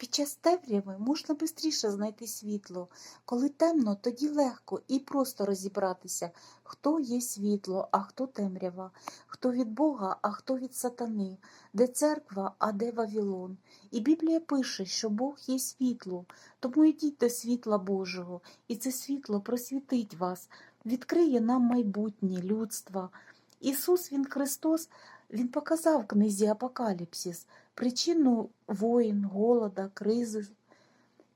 Під час темряви можна швидше знайти світло. Коли темно, тоді легко і просто розібратися, хто є світло, а хто темрява, хто від Бога, а хто від сатани, де церква, а де Вавилон. І Біблія пише, що Бог є світло, тому йдіть до світла Божого, і це світло просвітить вас, відкриє нам майбутнє людства. Ісус, Він Христос, Він показав книзі Апокаліпсис причину воїн, голода, кризи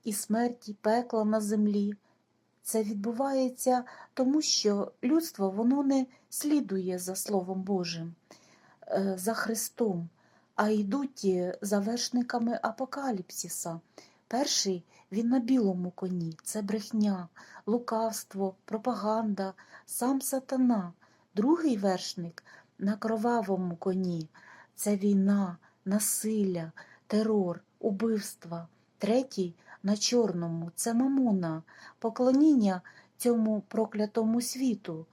і смерті, пекла на землі. Це відбувається тому, що людство воно не слідує за Словом Божим, е, за Христом, а йдуть е, за вершниками Апокаліпсиса. Перший він на білому коні, це брехня, лукавство, пропаганда, сам сатана. Другий вершник на кровавому коні це війна, насилля, терор, убивства. Третій на чорному це мамона, поклоніння цьому проклятому світу,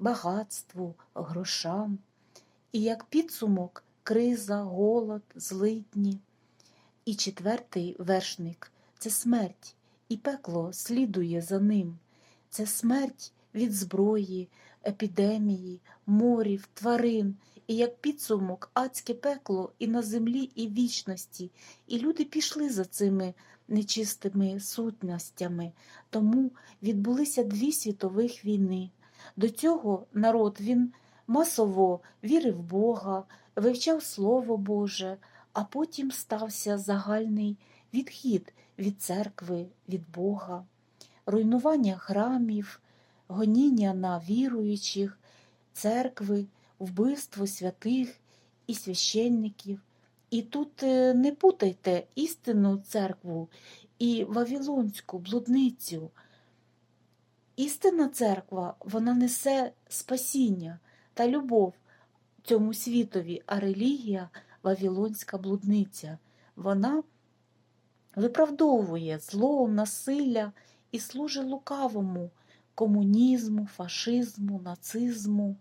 багатству, грошам. І як підсумок криза, голод, злидні. І четвертий вершник це смерть, і пекло слідує за ним. Це смерть від зброї, епідемії, морів, тварин, і як підсумок адське пекло і на землі, і вічності. І люди пішли за цими нечистими сутностями. Тому відбулися дві світових війни. До цього народ він масово вірив в Бога, вивчав Слово Боже, а потім стався загальний відхід від церкви, від Бога, руйнування храмів, гоніння на віруючих, церкви, вбивство святих і священників. І тут е, не путайте істинну церкву і Вавилонську блудницю. Істинна церква вона несе спасіння та любов цьому світові, а релігія Вавилонська блудниця. Вона виправдовує зло, насилля і служить лукавому комунізму, фашизму, нацизму,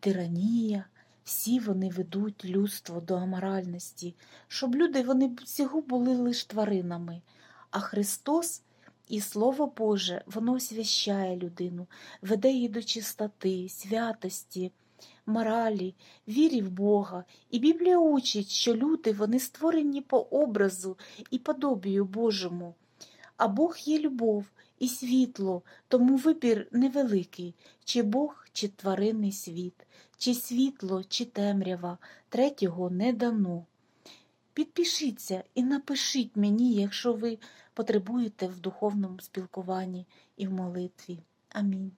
тиранія. Всі вони ведуть людство до аморальності, щоб люди вони всього були лише тваринами. А Христос і Слово Боже, воно освящає людину, веде її до чистоти, святості, моралі, вірі в Бога. І Біблія учить, що люди вони створені по образу і подобію Божому. А Бог є любов і світло, тому вибір невеликий, чи Бог, чи тваринний світ, чи світло, чи темрява, третього не дано. Підпишіться і напишіть мені, якщо ви потребуєте в духовному спілкуванні і в молитві. Амінь.